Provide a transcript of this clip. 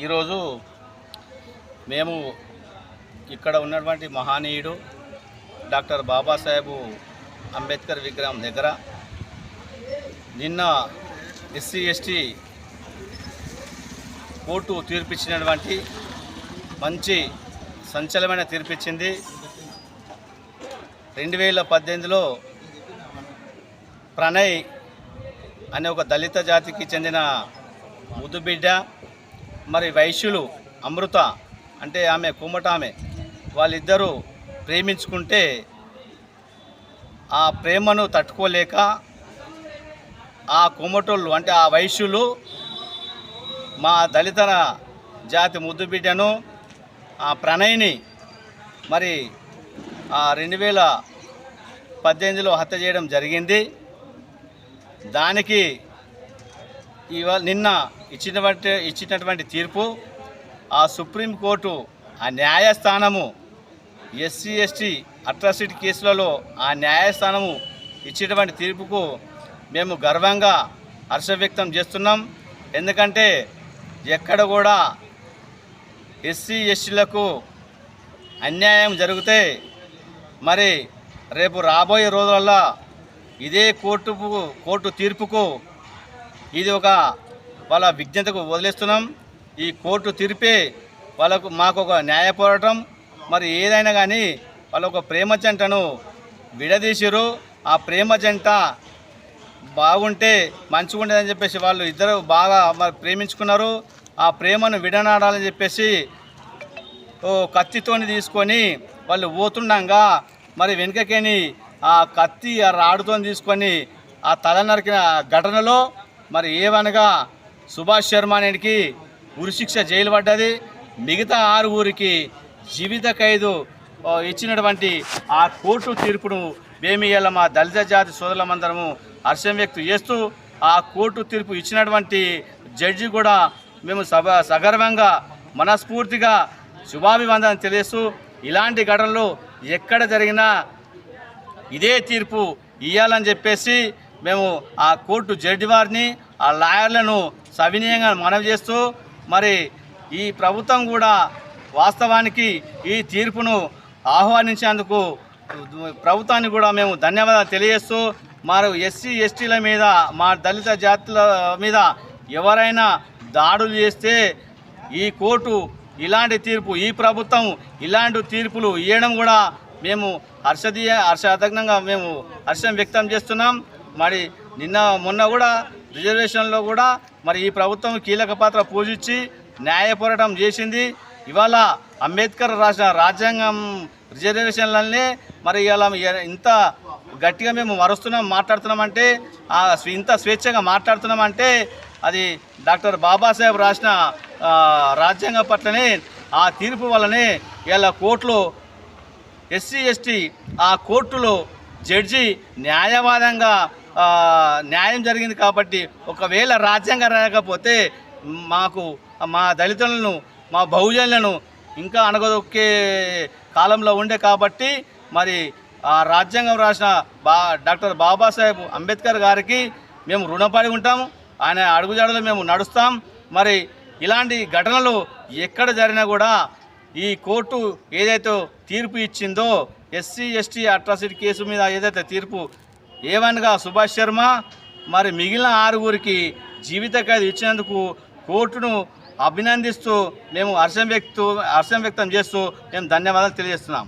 ఈరోజు మేము ఇక్కడ ఉన్నటువంటి మహానీయుడు డాక్టర్ బాబాసాహెబు అంబేద్కర్ విగ్రహం దగ్గర నిన్న ఎస్సీ ఎస్టీ కోర్టు తీర్పిచ్చినటువంటి మంచి సంచలనమైన తీర్పిచ్చింది. రెండు వేల పద్దెనిమిదిలో ప్రణయ్ అనే ఒక దళిత జాతికి చెందిన ముద్దుబిడ్డ మరి వైశ్యులు అమృత అంటే ఆమె కుమ్మట ఆమె వాళ్ళిద్దరూ ప్రేమించుకుంటే ఆ ప్రేమను తట్టుకోలేక ఆ కుమ్మటోళ్ళు అంటే ఆ వైశ్యులు మా దళిత జాతి ముద్దుబిడ్డను ఆ ప్రణయ్ని మరి ఆ రెండు వేల పద్దెనిమిదిలో హత్య చేయడం జరిగింది. దానికి ఇవాళ నిన్న ఇచ్చినటువంటి ఇచ్చినటువంటి తీర్పు ఆ సుప్రీంకోర్టు ఆ న్యాయస్థానము ఎస్సీ ఎస్టీ అట్రాసిటీ కేసులలో ఆ న్యాయస్థానము ఇచ్చినటువంటి తీర్పుకు మేము గర్వంగా హర్ష వ్యక్తం చేస్తున్నాం. ఎందుకంటే ఎక్కడ కూడా ఎస్సీ ఎస్టీలకు అన్యాయం జరిగితే మరి రేపు రాబోయే రోజులలో ఇదే కోర్టుకు కోర్టు తీర్పుకు ఇది ఒక వాళ్ళ విజ్ఞతకు వదిలేస్తున్నాం. ఈ కోర్టు తీర్పే వాళ్ళకు మాకు ఒక న్యాయ పోరాటం. మరి ఏదైనా కానీ వాళ్ళ ఒక ప్రేమ జంటను విడదీసిరు ఆ ప్రేమ జంట బాగుంటే మంచిగా ఉండేదని చెప్పేసి వాళ్ళు ఇద్దరు బాగా మరి ప్రేమించుకున్నారు. ఆ ప్రేమను విడనాడాలని చెప్పేసి ఓ కత్తితోని తీసుకొని వాళ్ళు పోతుండగా. మరి వెనుకకేని ఆ కత్తి ఆ రాడుతో తీసుకొని ఆ తల నరికిన ఘటనలో మరి ఏవనగా సుభాష్ శర్మ అనేది ఉరిశిక్ష జైలు పడ్డది. మిగతా ఆరుగురికి జీవిత ఖైదు ఇచ్చినటువంటి ఆ కోర్టు తీర్పును మేము మా దళిత జాతి సోదరులమందరము హర్షం వ్యక్తం చేస్తూ ఆ కోర్టు తీర్పు ఇచ్చినటువంటి జడ్జి కూడా మేము సభ సగర్వంగా మనస్ఫూర్తిగా శుభాభివందనం తెలియస్తూ ఇలాంటి ఘటనలు ఎక్కడ జరిగినా ఇదే తీర్పు ఇవ్వాలని చెప్పేసి మేము ఆ కోర్టు జడ్జి వారిని ఆ లాయర్లను సవినయంగా మనవి చేస్తూ మరి ఈ ప్రభుత్వం కూడా వాస్తవానికి ఈ తీర్పును ఆహ్వానించేందుకు ప్రభుత్వానికి కూడా మేము ధన్యవాదాలు తెలియజేస్తూ మరి ఎస్సీ ఎస్టీల మీద మా దళిత జాతుల మీద ఎవరైనా దాడులు చేస్తే ఈ కోర్టు ఇలాంటి తీర్పు ఈ ప్రభుత్వం ఇలాంటి తీర్పులు ఇవ్వడం కూడా మేము హర్షదీయ హర్షదగ్నంగా మేము హర్షం వ్యక్తం చేస్తున్నాం. మరి నిన్న మొన్న కూడా రిజర్వేషన్లో కూడా మరి ఈ ప్రభుత్వం కీలక పాత్ర పూజించి న్యాయ పోరాటం చేసింది. ఇవాళ అంబేద్కర్ రాసిన రాజ్యాంగం రిజర్వేషన్లనే మరి ఇలా ఇంత గట్టిగా మేము మరుస్తున్నాం మాట్లాడుతున్నామంటే అంటే ఇంత స్వేచ్ఛగా మాట్లాడుతున్నామంటే అది డాక్టర్ బాబాసాహెబ్ రాసిన రాజ్యాంగం పట్లనే ఆ తీర్పు వల్లనే ఇలా కోర్టులో ఎస్సీ ఎస్టీ ఆ కోర్టులో జడ్జి న్యాయవాదంగా న్యాయం జరిగింది కాబట్టి ఒకవేళ రాజ్యాంగం రాకపోతే మాకు మా దళితులను మా బహుజనులను ఇంకా అనగదొక్కే కాలంలో ఉండే కాబట్టి మరి ఆ రాజ్యాంగం రాసిన బా డాక్టర్ బాబాసాహెబ్ అంబేద్కర్ గారికి మేము రుణపడి ఉంటాము. ఆయన అడుగుజాడలో మేము నడుస్తాం. మరి ఇలాంటి ఘటనలు ఎక్కడ జరిగినా కూడా ఈ కోర్టు ఏదైతే తీర్పు ఇచ్చిందో ఎస్సీ ఎస్టీ అట్రాసిటీ కేసు మీద ఏదైతే తీర్పు ఏవనగా సుభాష్ శర్మ మరి మిగిలిన ఆరుగురికి జీవిత ఖైదు ఇచ్చినందుకు కోర్టును అభినందిస్తూ మేము హర్షం వ్యక్తు హర్షం వ్యక్తం చేస్తూ మేము ధన్యవాదాలు తెలియజేస్తున్నాం.